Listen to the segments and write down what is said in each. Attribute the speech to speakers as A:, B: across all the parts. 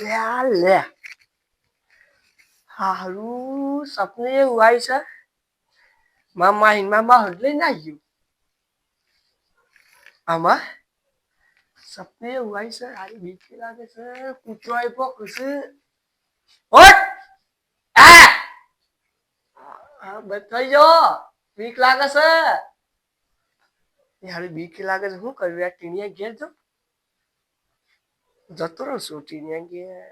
A: લે. હારું, સપને એવું આવ્યું છે. મામા હિન મામા હડલે ના ગયું આમાં સપને એવું આવ્યું છે, હારી બીક લાગે છે, કૂતરો આપ્યો કશે ઓટ બતાઈ જો, બીક લાગે છે. હારી બીક લાગે છે, શું કર્યું આ ટીણીયા ઘેર જો. જતો રહું છું ટીણીયા ઘેર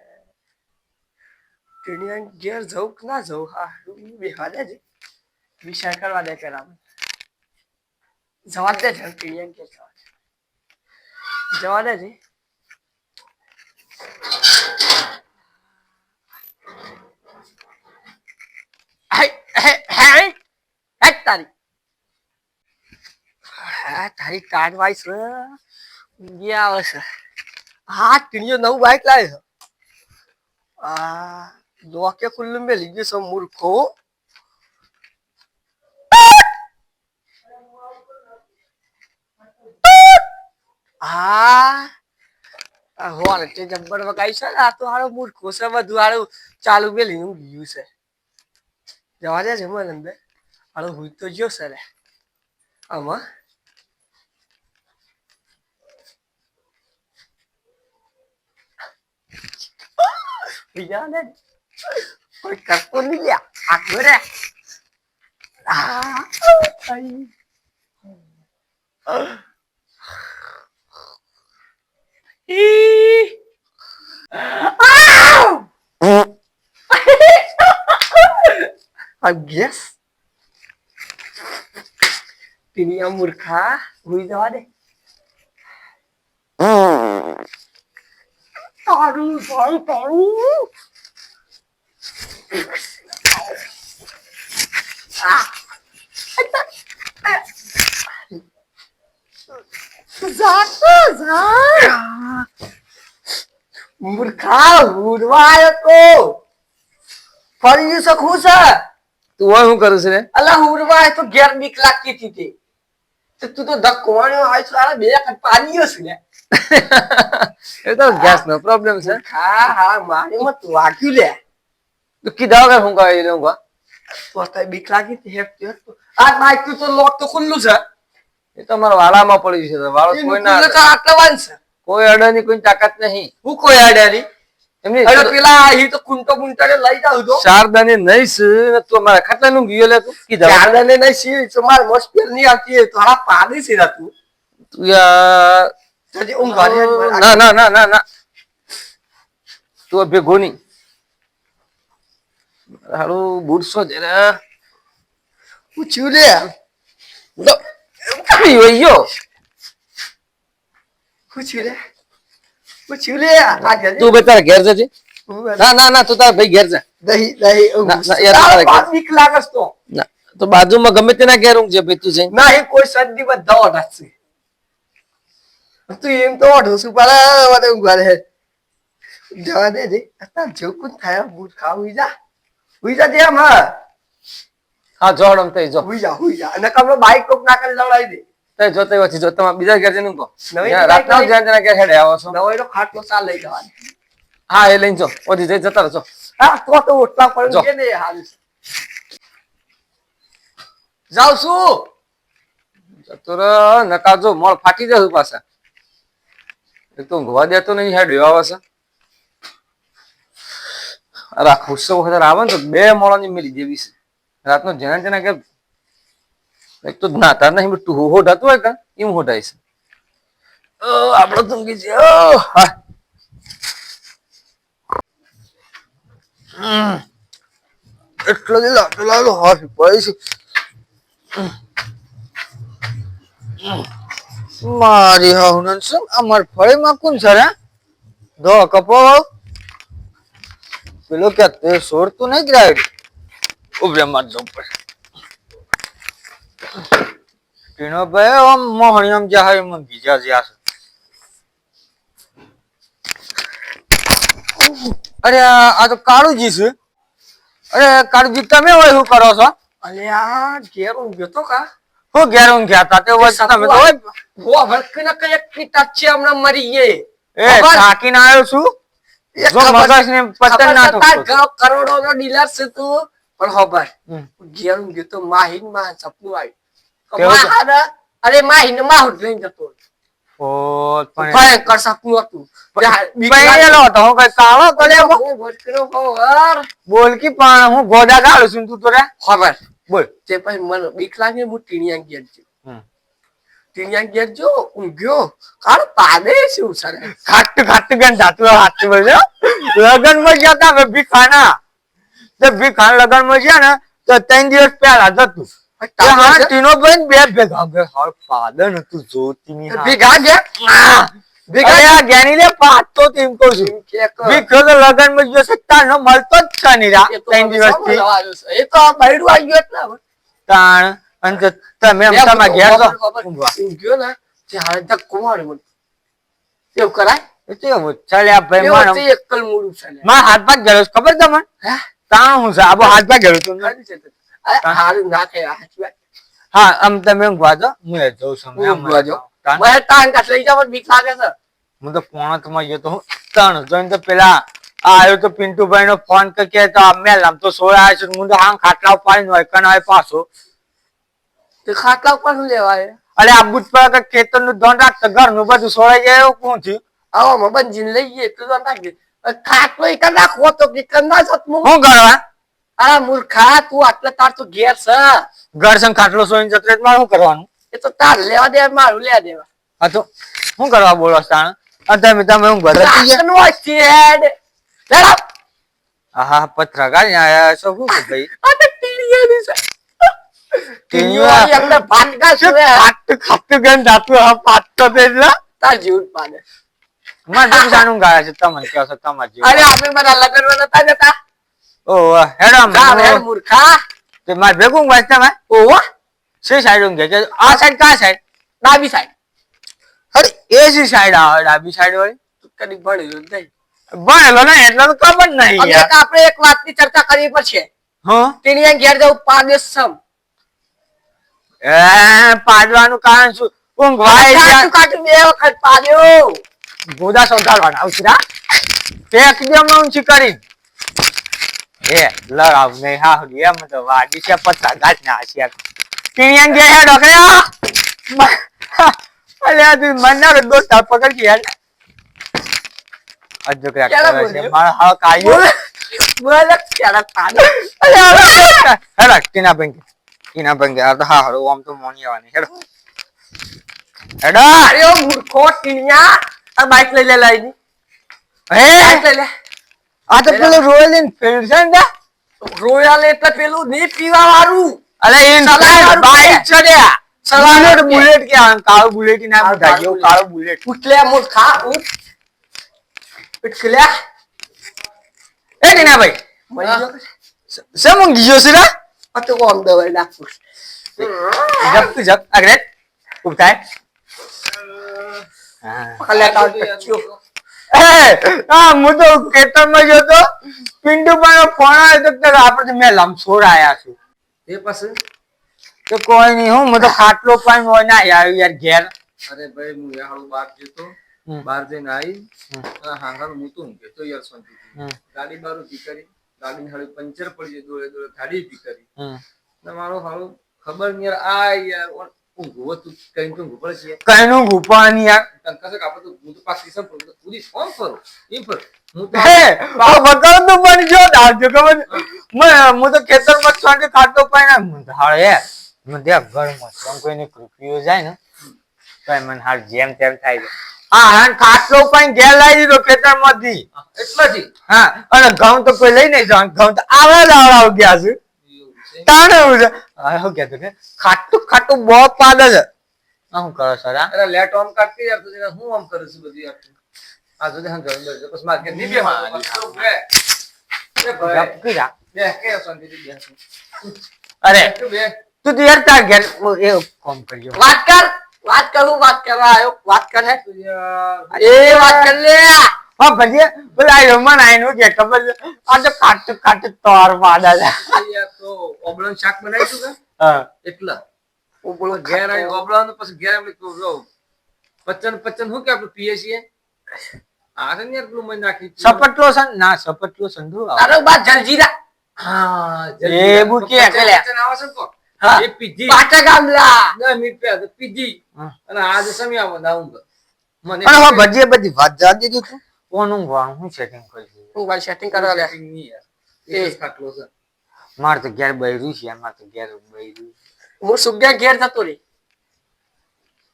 A: ટીણીયા ઘેર જવું કે ના જવું હા બેહવા દે છે વિચાર કરવા દે પેલા જવા દે છે ટીણીયા હે- ટીણીઓ નવું બાઈક લાવે છે. આ લોકે ખુલ્લું મેલી લીધું છે, મૂર્ખો. હા હોલ તે જબ્બર વગાઈ છે આ તો હારો મૂર્ખો છે, બધું હારું ચાલુ મેલી હું ગયું છે. જવા દે મને અંદર. હારો હુઈ તો ગયો છે રે. આમાં. બીજા ને કોઈ કરતો નહીં લ્યા આગળ રે આ આઈ. ઈ. આવ! I guess. ટીનિયા મૂર્ખા હુઈ જવા દે તારું તારું તારું આ. જા તો જા મૂર્ખા ઉડવા તો ફરી શકું છે
B: તું હોય શું કરું છે રે
A: અલા ઉડવાય તો ઘેર લાગતી હતી તે તું તો ધક્કો આવ્યો આલા બે છું છે ને
B: એ તો ગેસ નો પ્રોબ્લેમ છે.
A: હા હા મારી મત વાગ્યું લે.
B: તું કીધા વગર હું કહી લઉં કહું
A: તો અત્યારે બીક લાગી હતી હેફ તો આ બાઈક તું તો લોક તો ખુલ્લું છે.
B: એ તો મારા વાળામાં પડ્યું છે વાળો કોઈ ના
A: આટલા વાન છે.
B: કોઈ અડવાની કોઈ તાકાત નહીં.
A: હું કોઈ અડાની
B: એમની
A: અરે પેલા અહીં તો કુંટો કુંટાને લઈ જાવ તો.
B: શારદાને નહીં છે ને તું મારા ખાતા ગયો લે તું. કીધા
A: શારદાને નહીં છે તો મારા મોસ્પિયર નહીં આવતી તો આ પાડી છે તું.
B: તું યાર
A: હજી ઊંઘ વાળી
B: ના ના ના ના ના. તું ભેગો નહીં. હારું બુરસો જરા
A: પૂછ્યું લે.
B: કઈ હોય ગયો
A: પૂછ્યું લે. પૂછ્યું લે. જલ્દી
B: તું બે તારા ઘેર જજે. ના ના ના તું તારા ભાઈ ઘેર જા.
A: દહી દહીં લાગસ તો.
B: ના તો બાજુમાં ગમે તેના ઘેર ઊંઘજે ભાઈ તું છે
A: ના એ કોઈ સદી બધા ઓઢા છે તું એમ તો છું પર મને ઊંઘવા દે જવા દે જે. અત્યારે જોકું થાય બૂટ ખા હુઈ જા. હુઈ જા જેમ હા.
B: હા જોડમ તઈ જો.
A: હુઈ જા હુઈ જા. અને કમરો બાઈક કોક ના કરી લડાઈ દે.
B: તે જો તઈ પછી જો. તમારા બીજા ઘેર જઈને
A: કો
B: રાતના
A: બાઈક
B: જ્યાં ઘેર હેડે આવો છો.
A: નવો એનો ખાટલો ચાલ લઈ જવાની.
B: હા એ લઈને જો. ઓધી જઈ જતા રહો
A: હા તો તો ઓટલા
B: જો.
A: કે ને હાલ. જાવ છું.
B: જતો રહો નકા જો મોળ ફાટી જશે પાછા. એક તો ઊંઘવા દેતો નહીં હેડ્યો આવે છે. અરે આ ખુશો વખત આવે ને તો બે મોડાની મેલી જેવી છે. રાતનો જેના જેના કે એક તો નાતા નહીં તું તું હોઢાતું હોય કા એમ હોટાય છે. આપણો ઊંઘી છે હા. એટલો જ લાગતો લાગતો હા પડી છે. મારી હાઉનન શું અમાર ફળીમાં કોણ સર દો કપો. પેલો કે તે તું નહીં ગ્રાઈડ ઉભરે માર જો પર. ટીનો ભાઈ ઓમ મોહણિયમ જહાર જાહે મન બીજા જ્યા છે અરે, આ આ તો કાળુજી છે. અરે, કાળુજી, તમે હોય શું કરો છો?
A: અલે આ ઘેર ઉભ્યો તો કા.
B: હું ઘેર ઊંઘ્યા તા તે વચ્ચે તમે તો
A: વો ભડકીને કઈ એક કી ટચ છે હમણાં મરી ગયે
B: એ થાકીને આવ્યો છું. જો મગજ ને પતન ના ઠોકતો.
A: કરોડો નો ડીલર છે તું. પણ ખબર. ઘેર ઊંઘ્યો તો માહીનમાં સપનું આવ્યું. અરે માહીન માહુર લઈને જતો
B: ઓ,
A: ભયંકર સપનું હતું.
B: પહેરેલો હતો હું કઈ કાળો
A: લાગે.
B: કર્યો
A: અરે હું ભટકેલો ખબર.
B: બોલ કી પણ હું ગોદા કાઢું છું તું તો રે.
A: ખબર.
B: બોલ.
A: તે પછી મને બીક લાગે હું ટીણિયા ગેર ગયો ટીણિયા ગેર જો ઊંઘ્યો. કાળ પાદે શું સર
B: ખાટ ખાટ ગન જાતું હાથ બોલ્યો લગનમાં ગયા તા ભી ખાના તે ભી ખાન લગનમાં ગયા ને તો ત્રણ દિવસ પહેલા જતું હા તીનો ભાઈ બે ભેગા હાલ પાદન હતું જોતી ની
A: ભેગા ગયા?
B: કહું લગન સત્તા નો મળતો જ છે ની રા
A: એ તો
B: ત્રણ દિવસ
A: સમજ એ તો આ આવી ગયો
B: તાણ અને તમે તો.
A: ને એવું કરાય?
B: ચાલ્યા ભાઈ મારો
A: એકલ મૂળું છે.
B: હાથ પાક ગયેલો ખબર તમને?
A: હે?
B: તાણ હું છે? આબો હાથ પાક
A: ગયો તે. હારું ના વાત.
B: હા આમ તમે ઊંઘવા દો હું જઉં છું
A: ઊંઘવા જાઉં.
B: તાણ
A: મને ટાંગ લઈ જાવ બીક લાગે છે.
B: હું તો પોણા માં ગયો તો હું ત્રણ. જોઈને તો પેલા આવ્યો તો પિન્ટુભાઈ નો ફોન કે કે તો અમે આમ તો સોળ આવ્યો છું. હું તો હા ખાટલા પાડીને હોય કણ આવે પાછો.
A: તે ખાટલા ઉપર શું લેવાય?
B: અરે આ બુટ પર ખેતરનું ધોન રાખતો ઘરનું બધું સોળાઈ જાય એવું કોણ થયું?
A: આવો મબન જીન લઈએ એટલું તો નાખજે ખાટલો એક નાખવો તો કે કંદા સતમું
B: શું કરવા
A: અરે મૂર્ખા તું આટલે તાર તો ઘેર છે.
B: ઘર સંગ ખાટલો સોઈને જતો રહે મારે શું કરવાનું?
A: એ તો તાર લેવા દે મારું લેવા દેવા.
B: હા તો શું કરવા બોલો તાણ તમે તમે
A: લેડો.
B: આયા છો શું ભાઈ?
A: આ તો
B: ટીણીયા.
A: છે.
B: ગન જાતું તો
A: તાર પાડે.
B: મારે જેવું જાણું ગાયા છે તમને કહો છો તમાર જેવું.
A: અરે આપણે બધા લગન નતા જતા.
B: ઓહ, હેડો આમ.
A: જા હેડ મૂર્ખા.
B: તે મારે ભેગું વાંચતા મેં સાઈડ ઊંઘે કે આ સાઈડ કા સાઈડ
A: ડાબી સાઈડ
B: અરે એ જ સાઈડ આવે ડાબી સાઈડ વાળી
A: કદી ભણેલો નહીં.
B: ભણેલો ને એટલે તો ખબર નહીં
A: આપણે એક વાતની ચર્ચા કરવી પડશે.
B: હા?
A: ટીણીયા ઘેર જવું પાદેશ સમ
B: એ પાડવાનું કારણ શું? ઊંઘવાય
A: કાટું કાટું બે વખત પાડ્યો.
B: ગોદા સંતાડવાના આવશે રા? ફેંક દે કરીને. એ લડાવ નહીં હા એમ તો વાડી છે પત્તા ગાંઠ ના હશે ટીણિયા ગયા હે. ડોકરા અલે આ તું મન્નારો દોસ્ત પકડ કે યાર. અજો કે
A: ક્યારે
B: કરે છે? મારા હક આયો
A: બોલે. ક્યારે પાડ્યો
B: અલે હેડા ટીના બેંક ટીના બેંક આ તો હા હરો આમ તો મોની આવવાની. હેડો. હેડા.
A: અરે ઓ મૂર્ખો ટીણિયા. આ બાઈક લઈ લે લઈ
B: હે?
A: લઈ લે.
B: આ તો પેલું રોયલ એનફિલ્ડ છે ને
A: રોયલ એટલે પેલું નહીં પીવા વાળું
B: અલે
A: સલાડ
B: બાઈક ચડ્યા
A: સલાડ
B: બુલેટ બુલેટ કે આ કાળો બુલેટ ના
A: કાળું
B: બધા જેવું કાળો બુલેટ.
A: ઉઠલે મૂર્ખા ઉઠ ઉઠલે.
B: એ ટીના ભાઈ સે મું ગયો છે રા
A: આ તો કોમ દવાઈ નાખું
B: જપ તું જપ આગળ ઉભ થાય. હા.
A: ખલે તાવ ટચ્યો
B: એ હા હું તો ખેતરમાં ગયો તો પિંડુ પણ ફોન આવ્યો તો આપણે મેં લમસોડ આયા છું.
C: એ પછી?
B: તો કોઈ નહીં હું હું તો ખાટલો પણ હોય ના યાર યાર ઘેર.
C: અરે ભાઈ હું યાર બાર
B: જતો
C: બાર જઈને આવી હાંગાનો હું તો ઊંઘ્યો તો યાર
B: શાંતિ
C: ગાડી બાર ઊભી કરી ગાડી હાળી પંચર પડી દોડે દોડે ગાડી ઊભી કરી. મારો હાલો ખબર નહીં યાર આ યાર ઓન ઊંઘવો તું કઈ તો ઊંઘવું પડે છે
B: કઈનું ભૂપાની યાર
C: તને કશે કે આપણે તો હું તો પાછી કિસ્સા પર પૂરી ફોન કરું એમ પર હું તો
B: હે આ વગર તો પણ જો દાજો ખબર મેં હું તો ખેતરમાં છોડે ખાટલો પાઈ ના મને તો હાળ હે મને ત્યાં ઘરમાં છું કોઈને કૃપિયો જાય ને તો મને હાલ જેમ તેમ થાય છે. હા હા ખાટલો પાઈ ઘેર લાવી દીધો ખેતરમાંથી.
C: એટલા જ
B: હા, અને ઘઉં તો કોઈ લઈ નહીં જવાનું. ઘઉં તો આવા જ આવડાવ ગયા છે? હા શું કહેતો કે ખાટું ખાટું બહુ પાદ છે આ શું કરો સર આ
C: અરે લેટ ઓન કાઢતી યાર તું હું આમ કરું છું બધું યાર આ જોજે હા ઘર બેસ પછી માર્કેટ નહીં બેહવાનું. પછી તો બે એ ભાઈ
B: ગપ કર્યા.
C: બે કે શાંતિથી બેસ
B: અરે
C: તું બે
B: તું તો યાર તાર ઘેર એ કોમ કરજો
A: વાત કર વાત કરું વાત કરવા આવ્યો વાત કર હે
C: તું યાર
A: એ વાત કર લે
B: હા ભજીએ પેલા રમણ આઈનું કે ખબર છે? આ તો ખાટું ખાટું તોર પાડા છે.
C: તો ઓબળાનું શાક બનાવીશું કે?
B: હા.
C: એટલા.
A: ઓબળો
C: ઘેર આવી ઓબળાનું પછી ઘેર આપણે તો જો પચન પચન શું કે આપણે પીએ છીએ આ છે ને પેલું મને નાખી.
B: સપટલો છે ના સપટલો સંધુ આવે.
A: તારો બા જલજીરા.
C: હા
B: એ બુકે એટલે.
C: પચન આવે છે તો.
A: હા.
C: એ પીજી.
A: પાટા ગામલા.
C: ના તો
B: પીજી.
C: અને આજે સમય આવો. ના મને
B: પણ ભજીએ બધી બધી વાત જા દીધી કોનું ભાણ હું સેટિંગ કરી
A: હું ભાઈ કરવા લે
B: માર તો ઘેર બૈરું છે માર તો ઘેર બૈરું.
A: હું સુગ્યા ઘેર જતો રહી.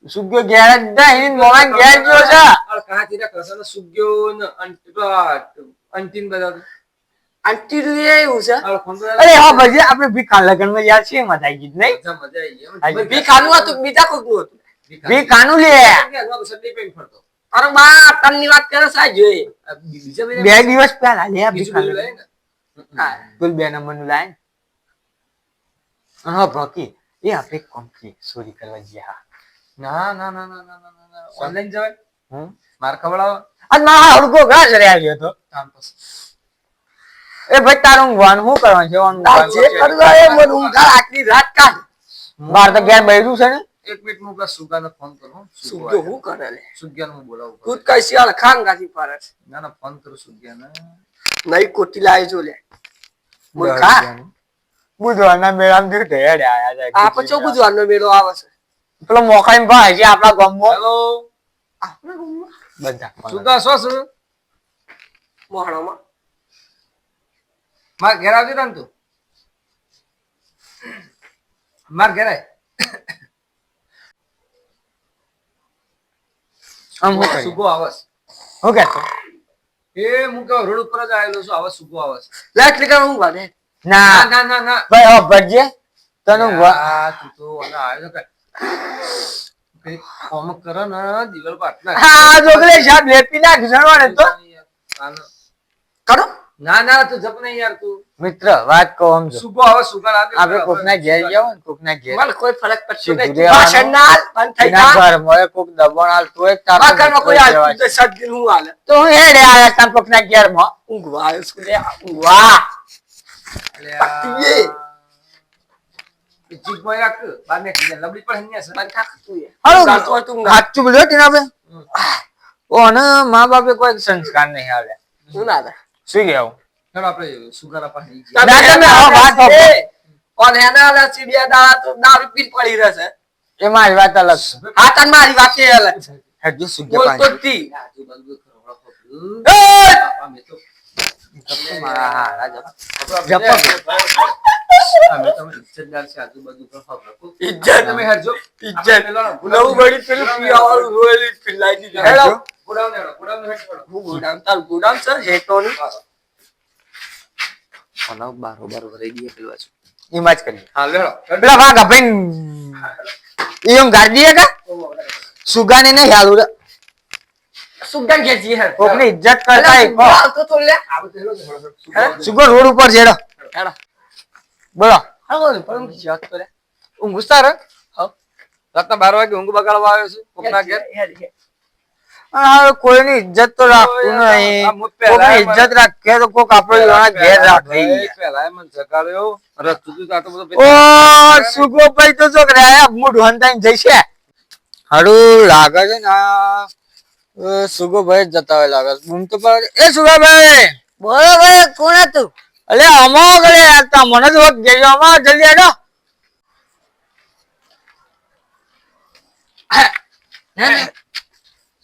B: સુગ્યો ઘેર જ નહીં લોલા ઘેર જો છે.
C: કાં તીરા કસન સુગ્યો ને અંતિમ બધા
A: આંટી
B: મજા
A: ભી કાનું હતું બીજા કોક હતું.
B: ભી કાનું લે.
C: સડી પેન ફરતો
A: અરે બા તનની વાત કરે સાહેબ જોઈએ
B: બે દિવસ પહેલા લે બોલ બે નંબરનું લાઈન. હા ભકી એ આપણે કોમ્પ્લીટ સોરી કરવા ગયા
C: ના ના ના ના ના ના ના. ઓનલાઈન જવાય
B: હમ?
C: માર ખવડાવો
B: આજ મારા હડકો ઘાસ રે આવ્યો તો
C: કામ પછી.
B: એ ભાઈ તારું વાન શું કરવાનું છે? ઊંઘવાનું
A: જે કરવું એ મને ઊંઘા આટલી રાત કા
B: મારે તો ઘેર બૈરું છે ને.
C: એક હું પેલા સુગાને ફોન કરું
A: સુગ્યો હું કરે લે
C: સુગ્યાને હું બોલાવું
A: તું કઈ શિયાળ ખાંગ પારે
C: ના ના ફોન કરું સુગ્યાને.
A: નઈ કોટી લાય જો લે. ખા.
B: બુધવારના મેળામાં દેખ ઢેડ આયા જાય
A: આ પછી બુધવારનો મેળો આવે છે.
B: પેલો મોકાઈ ભાઈ છે આપણા ગામમાં.
C: હેલો
A: આપણા ગામમાં?
B: બધા
C: સુગા શું છું
A: મોહણામાં.
C: માર ઘેર આવજો ને તું. માર ઘેર આય.
B: આમ હું કરીએ?
C: સુગો આવસ
B: હું કહેતો
C: એ હું કે રોડ ઉપર જ આવેલો છું આવા સુગો આવસ
A: લીધા હું વાદે
C: ના.
B: ના
C: ના ના
B: ભાઈ હવે ભજ્જે તને
C: આ તું તો ઓલા આવ્યો કે કોમ કરે ને દિવાલ પર આટલા
B: હા જોગલે સાહેબ લેપી નાખ જણવાને તો.
A: કરો.
C: ના ના તું જપ નહીં યાર તું
B: મિત્ર વાત કહો સમજો
C: સુબો હવે સુગર આવે
B: આપણે કોકના ઘેર જાવ ને કોકના ઘેર
A: મને કોઈ ફરક
B: પડશે
A: નહીં ભાષણ ના બંધ થઈ જા
B: ઘર મોય કોક દબણ આલ તો એક તારો
A: બાકર માં કોઈ આલ
B: તો
A: સટ દિન હું આલે
B: તો હું હેડે આયા તા કોકના ઘેર માં
A: ઊંઘવા આવ્યો છું લે વાહ પક્તિયે
C: ચીક મોય આક બાને કે લબડી પર હન્યા
A: સર કાક તું હાલો તું
B: હાચું બોલ્યો કે ના બે ઓને મા બાપે કોઈ સંસ્કાર નહીં આલે
A: શું ના
B: શું કેવું
C: ચાલો આપણે સુગારા પાસે જઈએ.
B: ના, તમે આવો, વાત આપો.
A: અને એના હાલે સીડિયા દાડા તો દારૂ પીને પડી રહેશે
B: એ મારી વાત અલગ છે
A: હા તને મારી વાત એ અલગ છે
B: હજુ સુગ્ય
A: બોલતો
B: પાણી.
A: જ તી. એ!
C: અમે તો
B: મારા હારા જપ.
C: અમે તમે
B: ઇજ્જતદાર સુગાને ને હેલું સુગન ઇજ્જત કરતા
A: હે.
B: રોડ ઉપર જેડો બોલો
A: હાલો ને, પણ યાદ કરે.
C: હું ગુસ્સા રે?
A: હા.
C: રાતના બાર વાગે ઊંઘ બગાડવા આવ્યો છું કોકના ઘેર.
B: કોઈની ઇજ્જત તો રાખતું નહીં
C: એમ-
B: ઇજ્જત રાખે તો કોક આપણો ઘેર રાખે
C: પહેલા મને જગાડ્યો રસ્તું તો આટલો બધો
B: ઓ સુગો ભાઈ તો જોક આયા મૂડ હંતાઈને જઈશે હારું લાગે છે ને સુગો ભાઈ જતા હોય લાગે છે. બૂમ તો પાડે. એ સુગો ભાઈ
A: બોલો ભાઈ કોણ હતું
B: અલે અમા ગલે યાર તા મને તો વખત ગયો અમા જલ્દી આડો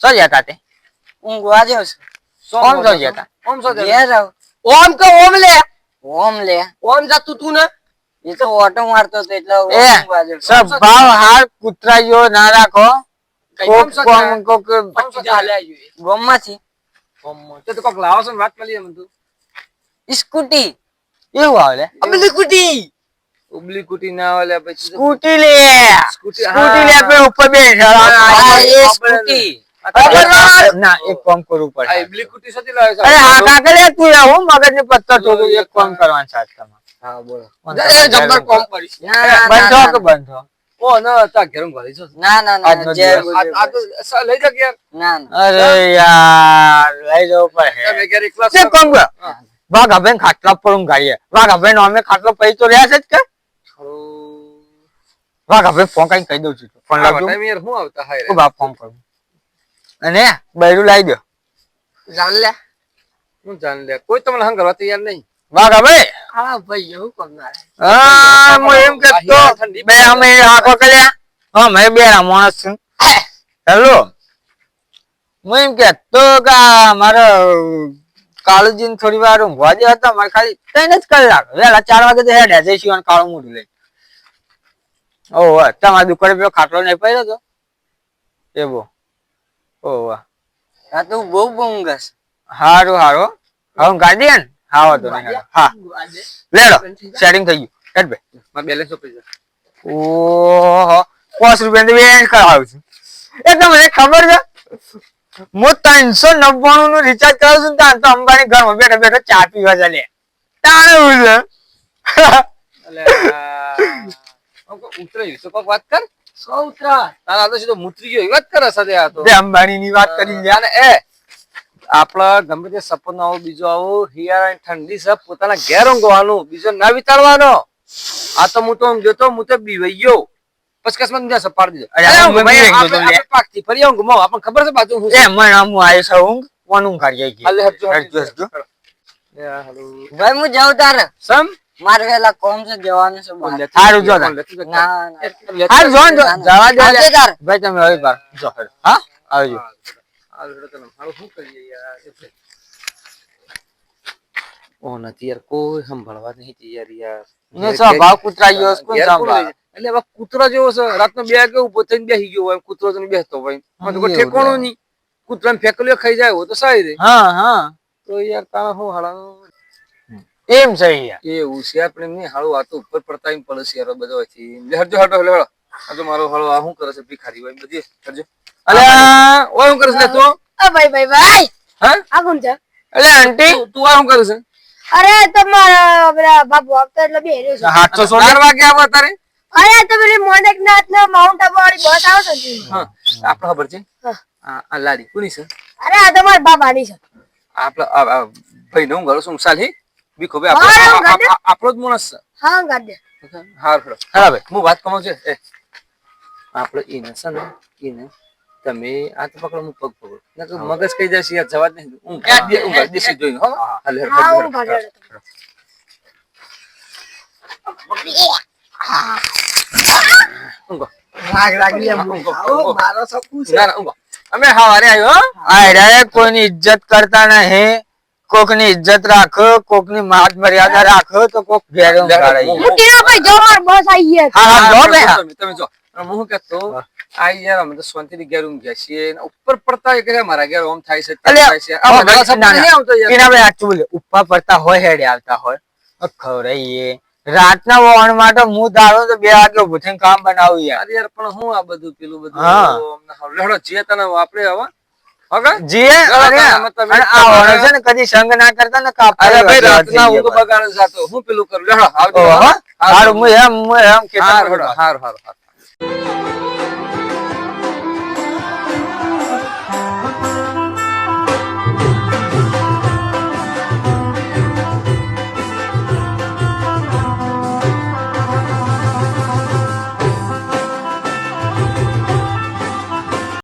B: સો જતા તે
A: ઊંઘવા જેવો છે
B: કોણ સો જતા
C: ઓમ સો જતા.
A: ઘેર આવ. ઓમ તો ઓમ લે
D: ઓમ લે
A: ઓમ જતું તું ને
D: એ તો ઓટો મારતો હતો એટલે
B: એ
D: ઊંઘવા જેવો.
B: સબ ભાવ હાર કૂતરા જેવો ના રાખો
A: કઈ
B: કોક
A: ઓમ સો
B: કોમ કોક
A: પચીસ ચાલ્યા જોઈએ
D: ગામમાંથી
C: ઓમ. તે તો કોક લાવો છો ને વાત કરી મને તું
D: સ્કૂટી.
B: એવું આવે લે
A: અમલી કુટી
C: ઉબલી કુટી ના આવે લે પછી
B: સ્કૂટી લે.
C: સ્કૂટી
B: સ્કૂટી લે આપણે ઉપર બે
D: આ એ સ્કૂટી.
B: ના એક કામ કરવું
C: આ
B: પડે
C: ઉબલી કુટી શોધી લાવે છે?
B: અરે આ કાકલે તું આવો મગજ ને પત્તર ઠોકું એક કામ કરવાનું છે આજકાલ
C: હા બોલો.
A: એ જબ્બર કોમ
D: ના, ના,
B: કે બંધો?
C: ઓ ના તા ઘેરમ ઘરે છો.
D: ના ના.
C: આ આ તો લઈ જા
D: ના
B: અરે યાર લઈ જવું પડે.
C: તમે ઘેર એકલા
B: તે
C: છો?
B: વાઘા ખાટલા પર ઊંઘાડીએ વાઘા બેન અમે ખાટલો પડી તો રહ્યા છે જ કે? વાઘા ફોન કઈ કહી દઉં છું. ફોન લાવજો
C: યાર હું આવતા હાય
B: બાપ ફોન કરું. અને બૈરું લાવી દો.
A: જાન લે.
C: હું જાન લે. કોઈ તમને હંગ કરવા તૈયાર નહીં.
B: વાઘ ભાઈ
A: હા ભાઈ એવું કરનાર
B: હા હું એમ કેતો બે અમે આખો કર્યા. હા મેં બે માણસ છું. હેલો હું એમ કેતો કે મારે કાળુજી થોડી વાર ઊંઘવા જે હતા મારે ખાલી ત્રણ જ કલાક. વહેલા ચાર વાગે તો હેડ્યા જઈશું અને કાળું મોઢું લઈ ઓહો તમારા દુકાને પેલો ખાટલો નહીં પડ્યો હતો એવો ઓહો
D: આ તો બહુ બોંગસ.
B: હારું હારો હવે ગાડી ને? હા વાંધો નહીં હા. લે લો સેટિંગ થઈ ગયું. હેડ ભાઈ.
C: મારે બેલેન્સ ઓપી જાય
B: ઓહો. પાંચ રૂપિયા બેન કરાવું છું. એ તમને ખબર છે? હું ત્રણસો નવ્વાણું નું રિચાર્જ કરાવું છું ત્યાં તો અંબાણી ઘરમાં બેઠા બેઠા ચા પીવા ચાલે તાણે હું છે?
C: ઉતરાયું તો કોક વાત કર.
A: સો ઉતરા?
C: તારા આ તો સીધો મુતરી ગયો એ વાત કરે સાથે આ તો.
B: અંબાણી ની વાત કરી લે.
C: અને એ આપણા ગમે તે સપનો આવો બીજો આવો હિયાળા ની ઠંડી છે પોતાના ઘેર ઊંઘવાનું બીજો ના વિતાડવાનો. આ તો હું તો ઊંઘ્યો તો હું તો બીવાઈ ગયો. દીધો.
B: અરે,
C: આપણને ખબર છે
B: એ મને આમ છે ઊંઘ કોણ ઊંઘ કાઢી ગઈ
C: હાલે.
D: ભાઈ હું જાઉં તારે.
C: સમ?
D: મારે કોમ છે જવાનું છે
B: જો.
D: ના
B: જો જો, જવા દે
D: તાર.
B: ભાઈ તમે હવે જો હા? આવજો.
C: કોઈ સંભાળવા નહીં તૈયાર યાર.
B: ને સ્વભાવ કૂતરા
C: ઘેર કોણ
B: સંભાળે?
C: એટલે હવે કૂતરો જેવો છે રાતનો બે વાગે ઊભો થઈને બેસી ગયો હોય કૂતરો તો બેસતો હોય મને કોઈ ઠેકાણું. નહીં. કૂતરાને ફેકલીઓ ખાઈ જાય હોય તો સારી રે
B: હા હા.
C: તો યાર તારા હું હાળા
B: એમ છે યાર.
C: એવું છે આપણે એમની હાળું આ તો ઉપર પડતા એમ પડે છે યાર બધો અહીંથી. હરજો હટો લે હળો આ તો મારો હાળો આ શું કરે છે ભિખારી હોય બધી. હટજો અલે ઓય શું કરે છે તો
E: અ ભાઈ ભાઈ ભાઈ.
C: હા?
E: આ કોણ છે?
B: એટલે આંટી
C: તું- આ શું કરે છે?
E: અરે તમારા બાપુ આપતા એટલે બે રહ્યો છે.
B: હાથસો સોળ
C: ચાર વાગે આવો તારે
E: અરે તો પેલી મોડેક નાથ ને માઉન્ટ આબુ વાળી બસ આવશે
C: હા આપણે ખબર છે?
E: હા.
C: આ લાડી કોની છે?
E: અરે આ તમારા બાપાની છે.
C: આપણે ભાઈ નું ઘર શું સાલી બીખો બે આપણો આ- આપણો જ માણસ છે.
E: હા ગાડે
C: હાર હેડો.
B: હા ભાઈ
C: હું વાત કરું છે એ. આપણે એને છે ને એને તમે આ તો પકડો હું પગ પકડો. નકર મગજ કઈ જશે યાર જવા જ નહીં હું હું દેશી જોઈને હો. હાલે
E: હા હું.
C: ઊંઘો. ના ના. અમે હવારે આવ્યો
B: કોઈની ઇજ્જત કરતા નહીં કોકની ઇજ્જત રાખો કોકની માત મર્યાદા રાખો તો કોક ઘેરે
C: હું-
E: ટીના ભાઈ જો માર બસ આવી ગયા
B: હા હા જો બે
C: તમે તમે જો હું કહેતો આ યાર અમે તો શાંતિથી ઘેર ઊંઘ્યા છીએ ઉપર પડતા હોય કે મારા ઘેર ઓમ થાય છે તેમ થાય છે આ બધા
B: ભાઈ,
C: સપના
B: ના, ના.
C: નહીં આવતો યાર.
B: એના ભાઈ સાચું બોલે ઉપા પડતા હોય હેડે આવતા હોય ખવડાઈએ રાતના વોણ માટે હું ધારો તો બે વાગે ઊભો થઈને કામ બનાવું યાર.
C: યાર પણ હું આ બધું પેલું બધું
B: હા.
C: અમને જે તને વાપરે હવે
B: અરે આ છે ને કદી સંગ ના કરતા ને કાપતા
C: અરે ભાઈ રાતના ઊંઘ બગાડે જાતો હું પેલું કરું? આવજો હા.
B: હારું, હું એમ હું એમ
C: હાર હાર હાર હાર.